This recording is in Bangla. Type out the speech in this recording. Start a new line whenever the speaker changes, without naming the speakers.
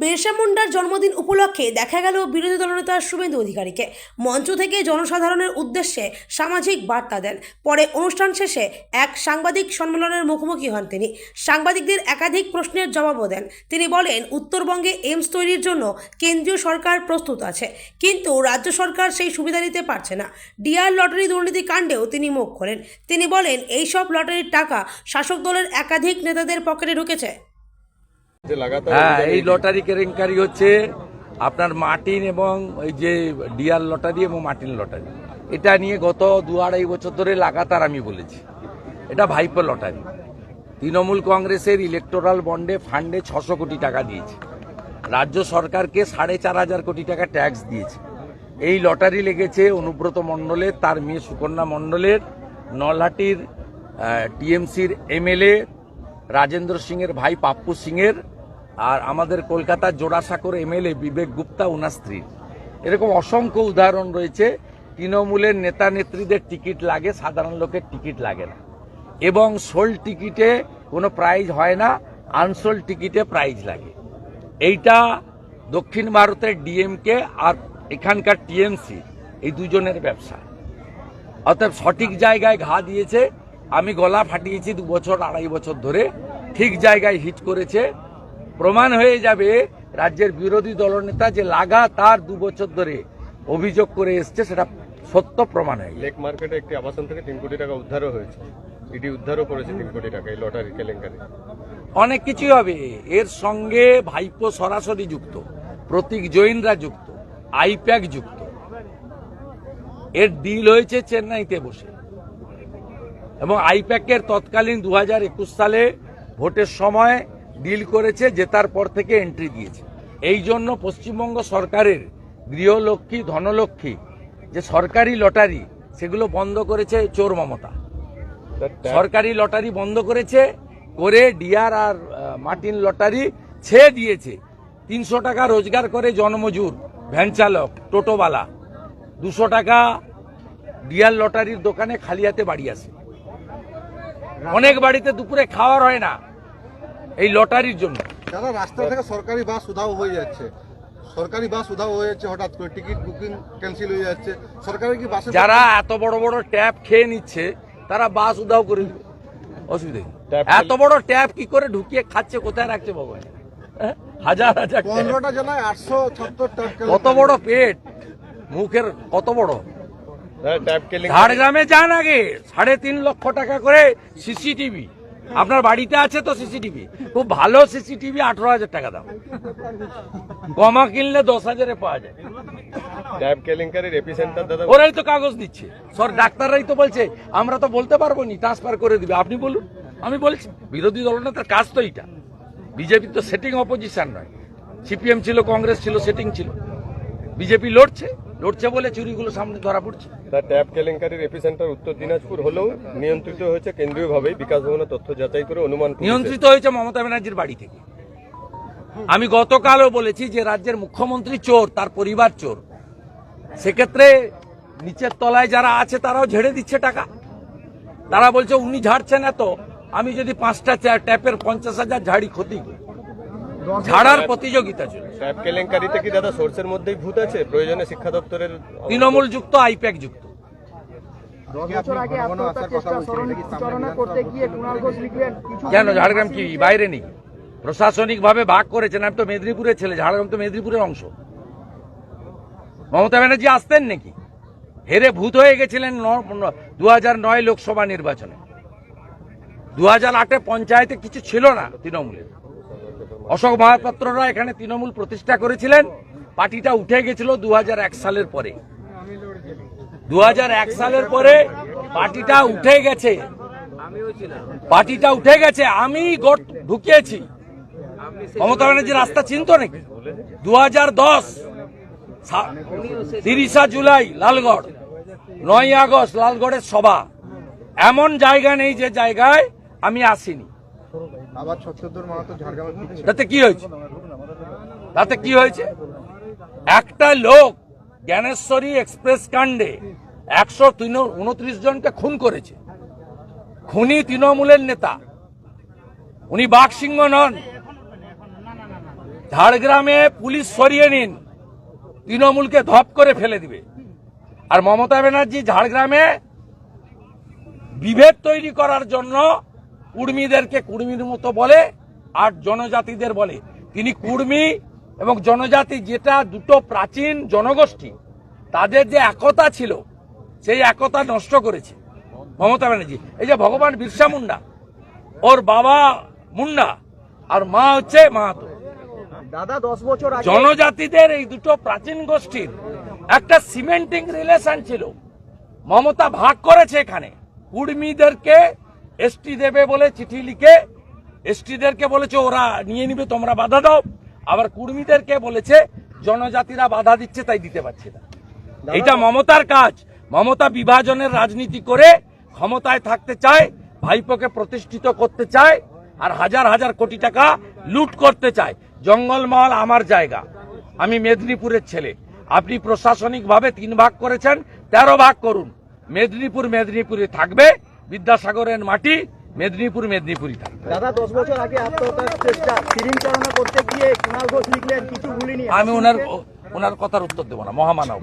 বিরসা মুন্ডার জন্মদিন উপলক্ষে দেখা গেল বিরোধী দলনেতা শুভেন্দু অধিকারীকে। মঞ্চ থেকে জনসাধারণের উদ্দেশ্যে সামাজিক বার্তা দেন। পরে অনুষ্ঠান শেষে এক সাংবাদিক সম্মেলনের মুখোমুখি হন তিনি। সাংবাদিকদের একাধিক প্রশ্নের জবাবও দেন। তিনি বলেন, উত্তরবঙ্গে এইমস তৈরির জন্য কেন্দ্রীয় সরকার প্রস্তুত আছে, কিন্তু রাজ্য সরকার সেই সুবিধা নিতে পারছে না। ডিআর লটারি দুর্নীতি কাণ্ডেও তিনি মুখ খোলেন। তিনি বলেন, এইসব লটারির টাকা শাসক দলের একাধিক নেতাদের পকেটে ঢুকেছে।
হ্যাঁ এই লটারি কেলেঙ্কারি হচ্ছে। আপনার মার্টিন এবং ওই যে ডিয়ার লটারি এবং মার্টিন লটারি। এটা নিয়ে গত দু আড়াই বছর ধরে লাগাতার আমি বলেছি। এটা ভাইপো লটারি। তৃণমূল কংগ্রেসের ইলেকটোরাল বন্ডে ফান্ডে ছশো কোটি টাকা দিয়েছে। রাজ্য সরকারকে সাড়ে চার হাজার কোটি টাকা ট্যাক্স দিয়েছে। এই লটারি লেগেছে অনুব্রত মণ্ডলের তার মেয়ে সুকন্যা মণ্ডলের নলহাটির টিএমসির এমএলএ রাজেন্দ্র সিংয়ের ভাই পাপ্পু সিংয়ের আর আমাদের কলকাতার জোড়াসাঁকর এমএলএ বিবেক গুপ্তা ওনার স্ত্রীর এরকম অসংখ্য উদাহরণ রয়েছে। তৃণমূলের নেতা নেত্রীদের টিকিট লাগে, সাধারণ লোকের টিকিট লাগে না। এবং সোল টিকিটে কোনো প্রাইজ হয় না, আনসোল টিকিটে প্রাইজ লাগে। এইটা দক্ষিণ ভারতের ডিএমকে আর এখানকার টিএমসি, এই দুজনের ব্যবসা। অর্থাৎ সঠিক জায়গায় ঘা দিয়েছে। আমি গলা ফাটিয়েছি দু বছর আড়াই বছর ধরে। ঠিক জায়গায় হিট করেছে। প্রমাণ হয়ে যাবে রাজ্যের বিরোধী দলনেতা যে লাগাতার দু বছর ধরে অভিযোগ করে এসছে সেটা সত্য প্রমাণ হয়ে
লেক মার্কেটে একটি আবাসন থেকে তিন কোটি টাকা উদ্ধারও হয়েছে। ইডি উদ্ধারও করেছে তিন কোটি টাকা এই লটারি কেলেঙ্কারি।
অনেক কিছুই হবে। এর সঙ্গে ভাইপো সরাসরি যুক্ত প্রতীক জৈনরা যুক্ত আইপ্যাক যুক্ত। এর ডিল হয়েছে চেন্নাইতে বসে। এবং আইপ্যাকের তৎকালীন দু হাজার একুশ সালে ভোটের সময় ডিল করেছে, জেতার পর থেকে এন্ট্রি দিয়েছে। এই জন্য পশ্চিমবঙ্গ সরকারের গৃহলক্ষ্মী, ধনলক্ষ্মী, যে সরকারি লটারি, সেগুলো বন্ধ করেছে চোর মমতা। সরকারি লটারি বন্ধ করেছে, করে ডিআর আর মার্টিন লটারি ছেড়ে দিয়েছে। তিনশো টাকা রোজগার করে জনমজুর, ভ্যান চালক, টোটোওয়ালা। দুশো টাকা ডিআর লটারির দোকানে খালি হাতে বাড়ি আসে। অনেক বাড়িতে দুপুরে খাওয়ার হয় না। এই লটারির জন্য।
দাদা রাস্তা থেকে সরকারি বাস উধাও হয়ে যাচ্ছে। সরকারি বাস উধাও হয়ে যাচ্ছে হঠাৎ করে টিকিট বুকিং ক্যান্সেল হয়ে যাচ্ছে। সরকারি কি বাসে
যারা এত বড় বড় ট্যাপ খেয়ে নিচ্ছে তারা বাস উধাও করে দিবে। অসুবিধা নেই। এত বড় ট্যাপ কি করে ঢুকিয়ে খাচ্ছে কোথায় রাখছে ভগবান? হ্যাঁ? হাজার হাজার।
পনেরোটা জেলায় আটশো ছত্তর টাকা
কত বড় পেট? মুখের কত বড়? ঝাড়গ্রামে যান আগে সাড়ে তিন লক্ষ টাকা করে সিসিটিভি আপনার বাড়িতে আছে তো সিসিটিভি খুব ভালো সিসিটিভি আঠারো হাজার টাকা দাম। কমা কিনলে দশ হাজারে পাওয়া যায়। ওরাই তো কাগজ দিচ্ছে। সর ডাক্তাররাই তো বলছে আমরা তো বলতে পারব নি ট্রান্সফার করে দিবে। আপনি বলুন আমি বলছি বিরোধী দলনেতার কাজ তো এইটা। বিজেপি তো সেটিং অপোজিশন নয়। সিপিএম ছিল কংগ্রেস ছিল সেটিং ছিল। বিজেপি লড়ছে। লড়ছে বলে চুরিগুলো সামনে ধরা পড়ছে।
তার ট্যাব কেলেঙ্কারির এপিসেন্টার উত্তর দিনাজপুর হলেও নিয়ন্ত্রিত হয়েছে কেন্দ্রীয়ভাবেই বিকাশ ভবনের তথ্য যাচাই করে অনুমান
নিয়ন্ত্রিত হয়েছে মমতা ব্যানার্জির বাড়ি থেকে। আমি গতকালও বলেছি যে রাজ্যের মুখ্যমন্ত্রী চোর তার পরিবার চোর। সেক্ষেত্রে নিচের তলায় যারা আছে তারাও ঝেড়ে দিচ্ছে টাকা। তারা বলছে উনি ঝাড়ছেন এত আমি যদি পাঁচটা ট্যাপের পঞ্চাশ হাজার ঝাড়ি ক্ষতি করি। ঝাড়ার প্রতিযোগিতা চলছে।
কেলেঙ্কারিতে কি দাদা সোর্সের মধ্যেই ভূত আছে? প্রয়োজনে শিক্ষা দপ্তরের
তৃণমূল যুক্ত আইপ্যাক যুক্ত। কেন? ঝাড়গ্রাম কি? বাইরে নেই। প্রশাসনিক ভাবে ভাগ করেছেন আমি তো মেদিনীপুরের ছেলে ঝাড়গ্রাম তো মেদিনীপুরের অংশ। মমতা ব্যানার্জি আসতেন নাকি? হেরে ভূত হয়ে গেছিলেন দু হাজার নয় লোকসভা নির্বাচনে। দু হাজার আটে পঞ্চায়েতে কিছু ছিল না তৃণমূলের। অশোক মহাপাত্ররা এখানে তৃণমূল প্রতিষ্ঠা করেছিলেন। পার্টিটা উঠে গেছিল দু হাজার এক সালের পরে। দু হাজার এক সালের পরে পার্টিটা উঠে গেছে। পার্টিটা উঠে গেছে, আমি গট ঢুকিয়েছি। মমতা ব্যানার্জি রাস্তা চিনত নাকি? দু হাজার দশ তিরিশা জুলাই, লালগড়। নয় আগস্ট, লালগড়ের সভা। এমন জায়গা নেই যে জায়গায় আমি আসিনি।
আবার ছত্রদর মাহাতো ঝাড়গ্রামে ফিরছে।
তাতে কি হয়েছে? তাতে কি হয়েছে? একটা লোক জ্ঞানেশ্বরী এক্সপ্রেস কাণ্ডে একশো উনত্রিশ জনকে খুন করেছে। খুনি তৃণমূলের নেতা। উনি বাঘ সিংহ নন। ঝাড়গ্রামে পুলিশ সরিয়ে নিন। তৃণমূলকে ধপ করে ফেলে দিবে। আর মমতা ব্যানার্জি ঝাড়গ্রামে বিভেদ তৈরি করার জন্য কুর্মীদেরকে কুর্মীর মতো বলে আর জনজাতিদের বলে। তিনি কুর্মী এবং জনজাতি যেটা দুটো প্রাচীন জনগোষ্ঠী তাদের যে একতা ছিল সেই একতা নষ্ট করেছে। মমতা ব্যানার্জি এই যে ভগবান বিরসা মুন্ডা ওর বাবা মুন্ডা আর মা হচ্ছে মাহাতো।
দাদা দশ বছর
জনজাতিদের এই দুটো প্রাচীন গোষ্ঠীর একটা সিমেন্টিং রিলেশন ছিল। মমতা ভাগ করেছে এখানে। কুর্মীদেরকে এসটি দেবে বলে চিঠি লিখে এসটিদেরকে বলেছে ওরা নিয়ে নিবে তোমরা বাধা দাও। আবার কুর্মীদেরকে বলেছে জনজাতিরা বাধা দিচ্ছে তাই দিতে পারছে না। এটা মমতার কাজ। মমতা বিভাজনের রাজনীতি করে ক্ষমতায় থাকতে চায় ভাইপোকে প্রতিষ্ঠিত করতে চায় আর হাজার হাজার কোটি টাকা লুট করতে চায়। জঙ্গলমহল আমার জায়গা। আমি মেদিনীপুরের ছেলে। আপনি প্রশাসনিকভাবে তিন ভাগ করেছেন তেরো ভাগ করুন। মেদিনীপুর মেদিনীপুরে থাকবে। বিদ্যাসাগরের মাটি মেদিনীপুর মেদিনীপুরই থাকবে
দাদা দশ বছর আগে আত্মহত্যার চেষ্টা চালনা করতে গিয়ে কুণাল ঘোষ লিখলেন কিছু ভুলিনি।
আমি ওনার ওনার কথার উত্তর দেবো না মহামানব।